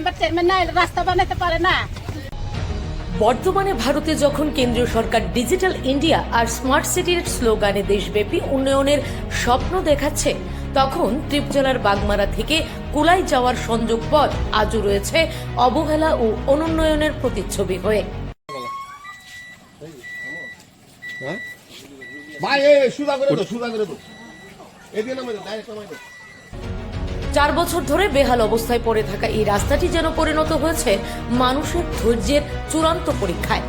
Member chairman না এলে রাস্তা বানাতে পারে না। বর্তমানে ভারতে যখন কেন্দ্রীয় সরকার ডিজিটাল ইন্ডিয়া আর স্মার্ট সিটির স্লোগানে দেশব্যাপী উন্নয়নের স্বপ্ন দেখাচ্ছে তখন ত্রিপুরার বাগমারা থেকে কুলাই যাওয়ার সংযোগ পথ আজও রয়েছে অবহেলা ও অনুন্নয়নের প্রতিচ্ছবি হয়ে। হ্যাঁ? ভাই সুদা করে দাও সুদা করে এদিকে নামে দাও ডাইরেক্ট নামে দাও চার বছর ধরে বেহাল অবস্থায় পড়ে থাকা এই রাস্তাটি যেন পরিণত হয়েছে মানুষের ধৈর্যের চূড়ান্ত পরীক্ষায়।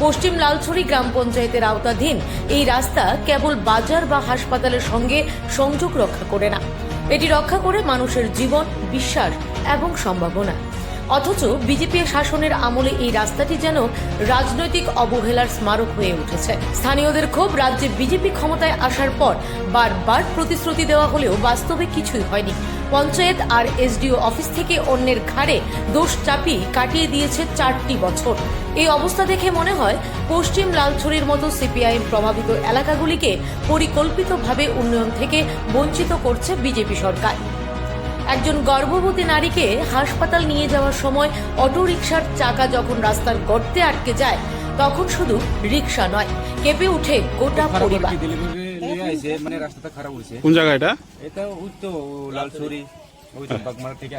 পশ্চিম লালছড়ি গ্রাম পঞ্চায়েতের আওতাধীন এই রাস্তা কেবল বাজার বা হাসপাতালের সঙ্গে সংযোগ রক্ষা করে না। এটি রক্ষা করে মানুষের জীবন, বিশ্বাস এবং সম্ভাবনা। অথচ বিজেপি শাসনের আমলে এই রাস্তাটি যেন রাজনৈতিক অবহেলার স্মারক হয়ে উঠেছে। স্থানীয়দের ক্ষোভ রাজ্যে বিজেপি ক্ষমতায় আসার পর বারবার প্রতিশ্রুতি দেওয়া হলেও বাস্তবে কিছুই হয়নি। পঞ্চায়েত আর এসডিও অফিস থেকে অন্যের ঘাড়ে দোষ চাপিয়ে কাটিয়ে দিয়েছে চারটি বছর। এই অবস্থা দেখে মনে হয়, পশ্চিম লালছড়ির মতো সিপিআইএম প্রভাবিত এলাকাগুলিকে পরিকল্পিতভাবে উন্নয়ন থেকে বঞ্চিত করছে বিজেপি সরকার। একজন গর্ভবতী নারীকে হাসপাতাল নিয়ে যাওয়ার সময় অটোরিকশার চাকা যখন রাস্তার গর্তে আটকে যায় তখন শুধু রিক্সা নয় কেঁপে উঠে গোটা পরিবার। মানে রাস্তাটা খারাপ হয়েছে কোন জায়গা এটা? এটা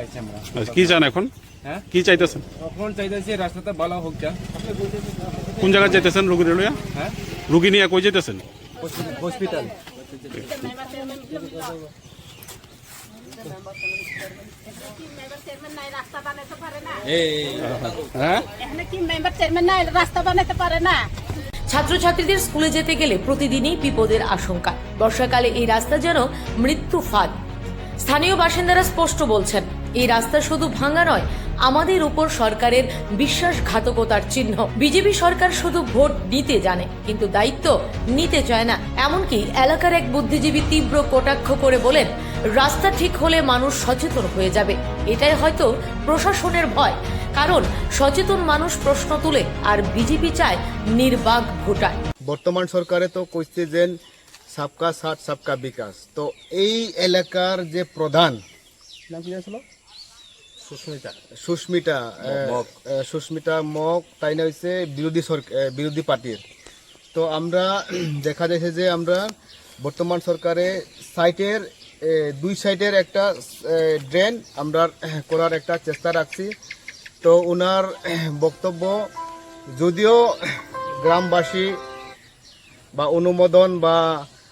আইছে আমরা। আচ্ছা, কি চান এখন? হ্যাঁ? কি চাইতেছেন? এখন চাইতেছি রাস্তাটা ভালো হোক যা। কোন জায়গায় যেতেছেন রুগী লইয়া? হ্যাঁ? রুগী নিয়ে কই যেতেছেন? হসপিটাল। ছাত্রছাত্রীদের স্কুলে যেতে গেলে প্রতিদিনই বিপদের আশঙ্কা। বর্ষাকালে এই রাস্তা যেন মৃত্যু ফাঁদ। স্থানীয় বাসিন্দারা স্পষ্ট বলছেন, এই রাস্তা শুধু ভাঙা নয় আমাদের উপর সরকারের বিশ্বাসঘাতকতার চিহ্ন। বিজেপি সরকার শুধু ভোট নিতে জানে কিন্তু দায়িত্ব নিতে চায় না। এমনকি এলাকার এক বুদ্ধিজীবী তীব্র কটাক্ষ করে বলেন রাস্তা ঠিক হলে মানুষ সচেতন হয়ে যাবে। এটাই হয়তো প্রশাসনের ভয়। কারণ সচেতন মানুষ প্রশ্ন তুলে আর বিজেপি চায় নির্বাক ভোটার। বর্তমান সরকারে তো কইছে যে সাবকা সাথ সাবকা বিকাশ। তো এই এলাকার যে প্রধান নাম কি ছিল সুস্মিতা। সুস্মিতা মক তাই না হচ্ছে বিরোধী সরকার বিরোধী পার্টির। তো আমরা দেখা যাচ্ছে যে আমরা বর্তমান সরকারে সাইটের দুই সাইডের একটা ড্রেন আমরা করার একটা চেষ্টা রাখছি। তো ওনার বক্তব্য যদিও গ্রামবাসী বা অনুমোদন বা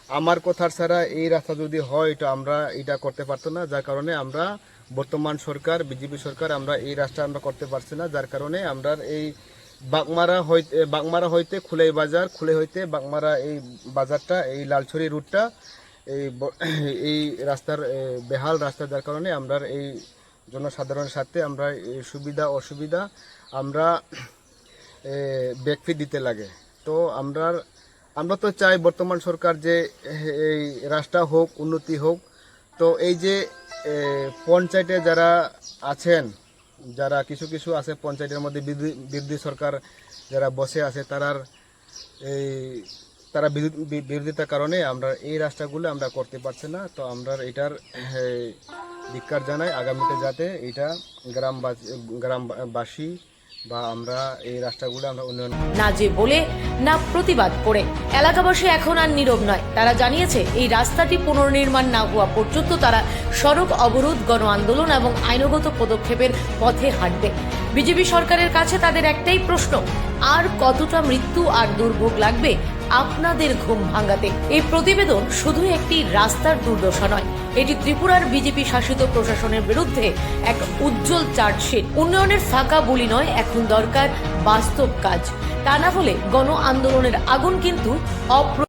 আমার কথার ছাড়া এই রাস্তা যদি হয় তো আমরা এটা করতে পারতো না। যার কারণে আমরা বর্তমান সরকার বিজেপি সরকার আমরা এই রাস্তা আমরা করতে পারছি না। যার কারণে আমরা এই বাগমারা হইতে বাগমারা হইতে খুলাই বাজার খুলে হইতে বাগমারা এই বাজারটা এই লালছড়ি রুটটা এই এই রাস্তার বেহাল রাস্তা যার কারণে আমরা এই জনসাধারণের সাথে আমরা সুবিধা অসুবিধা আমরা এ, ব্যক্তি দিতে লাগে। তো আমরা আমরা তো চাই বর্তমান সরকার যে এই রাস্তা হোক, উন্নতি হোক। তো এই যে পঞ্চায়েতে যারা আছেন, যারা কিছু কিছু আছে পঞ্চায়েতের মধ্যে বিরোধী- সরকার যারা বসে আছে, তারার এই, তারা বিরোধ- বিরোধিতার কারণে আমরা এই রাস্তাগুলো আমরা করতে পারছি না। তো আমরা এটার ধিক্কার জানাই আগামীতে যাতে এটা গ্রামবাসী গ্রামবাসী বা আমরা এই রাস্তাগুলো আমরা উন্নয়ন না যে বলে, না প্রতিবাদ করে। এলাকাবাসী এখন আর নীরব নয়। তারা জানিয়েছে, এই রাস্তাটি পুনর্নির্মাণ না হওয়া পর্যন্ত তারা সড়ক অবরোধ গণ আন্দোলন এবং আইনগত পদক্ষেপের পথে হাঁটবে। বিজেপি সরকারের কাছে তাদের একটাই প্রশ্ন, আর কতটা মৃত্যু আর দুর্ভোগ লাগবে আপনাদের ঘুম ভাঙাতে? এই প্রতিবেদন শুধু একটি রাস্তার দুর্দশা নয়, এটি ত্রিপুরার বিজেপি শাসিত প্রশাসনের বিরুদ্ধে এক উজ্জ্বল চার্জশিট। উন্নয়নের ফাঁকা বলি নয়, এখন দরকার বাস্তব কাজ। তা না হলে গণ আন্দোলনের আগুন কিন্তু অপ্র